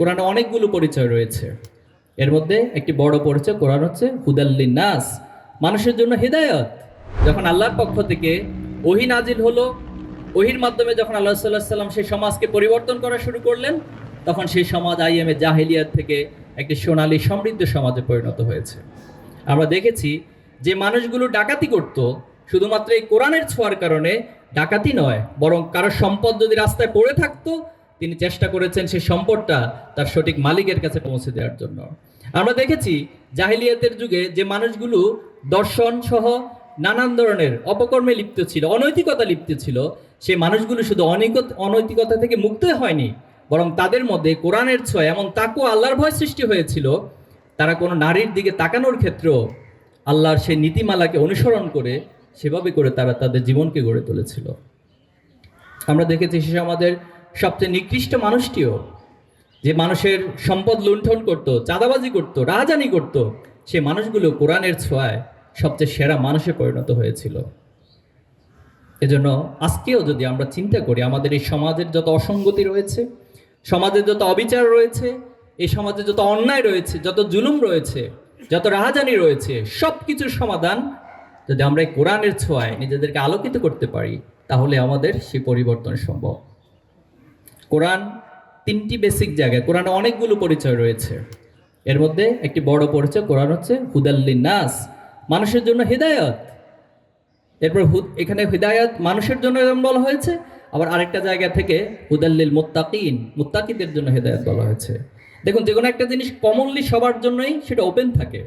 কোরআনে অনেকগুলো পরিচয় রয়েছে। এর মধ্যে একটি বড় পরিচয় কোরআন হচ্ছে নাস মানুষের জন্য হেদায়ত। যখন আল্লাহর পক্ষ থেকে ওহি নাজিল হলো, ওহির মাধ্যমে যখন আল্লাহ সাল্লাহ সাল্লাম সেই সমাজকে পরিবর্তন করা শুরু করলেন, তখন সেই সমাজ আইএমএ জাহেলিয়াত থেকে একটি সোনালী সমৃদ্ধ সমাজে পরিণত হয়েছে। আমরা দেখেছি যে মানুষগুলো ডাকাতি করত, শুধুমাত্র এই কোরআনের ছোঁয়ার কারণে ডাকাতি নয়, বরং কারও সম্পদ যদি রাস্তায় পড়ে থাকতো তিনি চেষ্টা করেছেন সেই সম্পদটা তার সঠিক মালিকের কাছে পৌঁছে দেওয়ার জন্য। আমরা দেখেছি জাহিলিয়াতের যুগে যে মানুষগুলো দর্শন সহ নানান ধরনের অপকর্মে লিপ্ত ছিল, অনৈতিকতা লিপ্ত ছিল, সেই মানুষগুলো শুধু অনৈক- অনৈতিকতা থেকে মুক্ত হয়নি, বরং তাদের মধ্যে কোরআনের ছয় এমন তাকু আল্লাহর ভয় সৃষ্টি হয়েছিল, তারা কোনো নারীর দিকে তাকানোর ক্ষেত্রেও আল্লাহর সেই নীতিমালাকে অনুসরণ করে, সেভাবে করে তারা তাদের জীবনকে গড়ে তুলেছিল। আমরা দেখেছি সে আমাদের সবচেয়ে নিকৃষ্ট মানুষটিও যে মানুষের সম্পদ লুণ্ঠন করত, চাঁদাবাজি করত রাজানি করত, সে মানুষগুলো কোরআনের ছোঁয়ায় সবচেয়ে সেরা মানুষে পরিণত হয়েছিল। এজন্য আজকেও যদি আমরা চিন্তা করি, আমাদের এই সমাজের যত অসঙ্গতি রয়েছে, সমাজের যত অবিচার রয়েছে, এই সমাজে যত অন্যায় রয়েছে, যত জুলুম রয়েছে, যত রাহাজানি রয়েছে সব কিছুর সমাধান যদি আমরা এই কোরআনের ছোঁয়ায় নিজেদেরকে আলোকিত করতে পারি, তাহলে আমাদের সেই পরিবর্তন সম্ভব। কোরআন তিনটি বেসিক জায়গায়, কোরআনে অনেকগুলো পরিচয় রয়েছে। এর মধ্যে একটি বড় পরিচয়, কোরআন হচ্ছে হুদাল্লিন নাস মানুষের জন্য হেদায়ত। এরপর এখানে হিদায়াত মানুষের জন্য এরকম বলা হয়েছে, আবার আরেকটা জায়গা থেকে হুদাল্লিল মুত্তাকিন, মুত্তাকিদের জন্য হেদায়াত বলা হয়েছে। দেখুন, যে কোনো একটা জিনিস কমনলি সবার জন্যই সেটা ওপেন থাকে,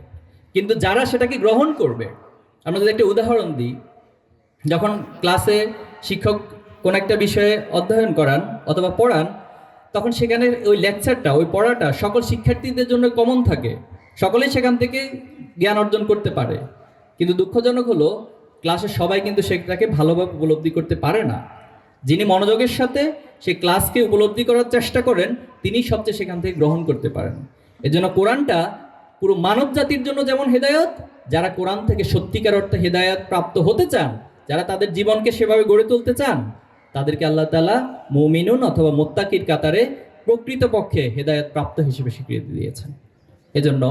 কিন্তু যারা সেটাকে গ্রহণ করবে, আমরা যদি একটা উদাহরণ দিই, যখন ক্লাসে শিক্ষক কোন একটা বিষয়ে অধ্যয়ন করান অথবা পড়ান, তখন সেখানে ওই লেকচারটা ওই পড়াটা সকল শিক্ষার্থীদের জন্য কমন থাকে। সকলেই সেখান থেকে জ্ঞান অর্জন করতে পারে। কিন্তু দুঃখজনক হলো ক্লাসে সবাই কিন্তু সেটাকে ভালোভাবে উপলব্ধি করতে পারে না। যিনি মনোযোগের সাথে সেই ক্লাসকে উপলব্ধি করার চেষ্টা করেন তিনি সবচেয়ে সেখান থেকে গ্রহণ করতে পারেন। এজন্য কোরআনটা পুরো মানব জাতির জন্য যেমন হেদায়ত, যারা কোরআন থেকে সত্যিকার অর্থে হেদায়ত প্রাপ্ত হতে চান, যারা তাদের জীবনকে সেভাবে গড়ে তুলতে চান তাদেরকে আল্লাহ তালা মুমিনুন অথবা মোত্তাকির কাতারে প্রকৃতপক্ষে হেদায়ত প্রাপ্ত হিসেবে স্বীকৃতি দিয়েছেন। এজন্য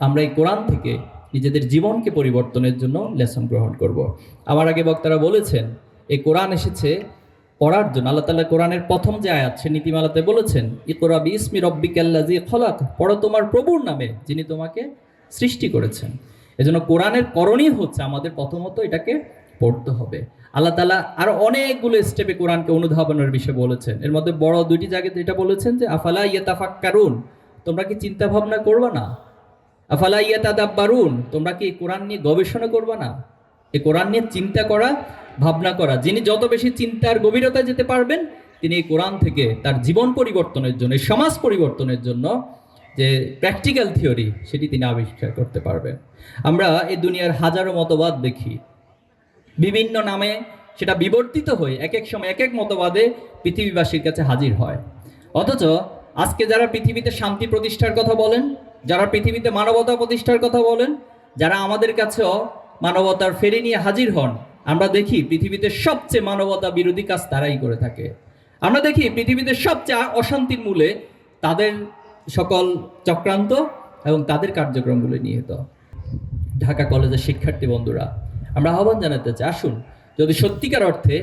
আমরা এই কোরআন থেকে নিজেদের জীবনকে পরিবর্তনের জন্য লেসন গ্রহণ করব। আমার আগে বক্তারা বলেছেন, এই কোরআন এসেছে পড়ার জন্য। আল্লাহ তালা কোরআনের প্রথম যে আয়াত, সে নীতিমালাতে বলেছেন ইকরা বি ইসমি রব্বিকাল্লাজি খলাক পড়ো তোমার প্রভুর নামে, যিনি তোমাকে সৃষ্টি করেছেন। এজন্য কোরআনের করণীয় হচ্ছে আমাদের প্রথমত এটাকে পড়তে হবে। আল্লাহ তালা আরও অনেকগুলো স্টেপে কোরআনকে অনুধাবনের বিষয়ে বলেছেন। এর মধ্যে বড় দুইটি জায়গাতে এটা বলেছেন যে, আফালা ইয়াতাফাক কারুন তোমরা কি চিন্তা ভাবনা করবা না? আফালা ইয়াতাদাব্বারুন, তোমরা কি কোরআন নিয়ে গবেষণা করবা না? এই কোরআন নিয়ে চিন্তা করা, ভাবনা করা। যিনি যত বেশি চিন্তার গভীরতায় যেতে পারবেন, তিনি এই কোরআন থেকে তার জীবন পরিবর্তনের জন্য সমাজ পরিবর্তনের জন্য যে প্র্যাকটিক্যাল থিওরি সেটি তিনি আবিষ্কার করতে পারবেন। আমরা এই দুনিয়ার হাজারো মতবাদ দেখি। বিভিন্ন নামে সেটা বিবর্তিত হয়ে এক এক সময় এক এক মতবাদে পৃথিবীবাসীর কাছে হাজির হয়। অথচ আজকে যারা পৃথিবীতে শান্তি প্রতিষ্ঠার কথা বলেন, যারা পৃথিবীতে মানবতা প্রতিষ্ঠার কথা বলেন, যারা আমাদের কাছেও মানবতার ফেরি নিয়ে হাজির হন, আমরা দেখি পৃথিবীতে সবচেয়ে মানবতা বিরোধী কাজ তারাই করে থাকে। আমরা দেখি পৃথিবীতে সবচেয়ে অশান্তির মূলে তাদের সকল চক্রান্ত এবং তাদের কার্যক্রমগুলো নিহিত। ঢাকা কলেজের শিক্ষার্থী বন্ধুরা আমরা আহ্বান জানাতে চাই। আসুন, যদি সত্যিকার অর্থে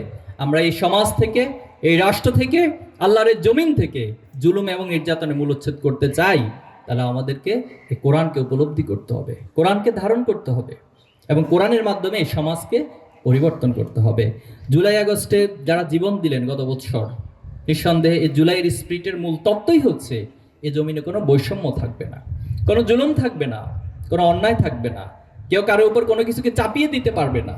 আমরা এই সমাজ থেকে, এই রাষ্ট্র থেকে আল্লাহরের জমিন থেকে জুলুম এবং নির্যাতনের মূলোচ্ছেদ করতে চাই, তাহলে আমাদেরকে এই কোরআনকে উপলব্ধি করতে হবে, কোরআনকে ধারণ করতে হবে এবং কোরআনের মাধ্যমে এই সমাজকে পরিবর্তন করতে হবে। জুলাই আগস্টে যারা জীবন দিলেন গত বছর নিঃসন্দেহে এই জুলাইয়ের স্পিরিটের মূল তত্ত্বই হচ্ছে, এ জমিনে কোনো বৈষম্য থাকবে না, কোনো জুলুম থাকবে না, কোনো অন্যায় থাকবে না। কেউ কারোর উপর কোনো কিছুকে চাপিয়ে দিতে পারবে না।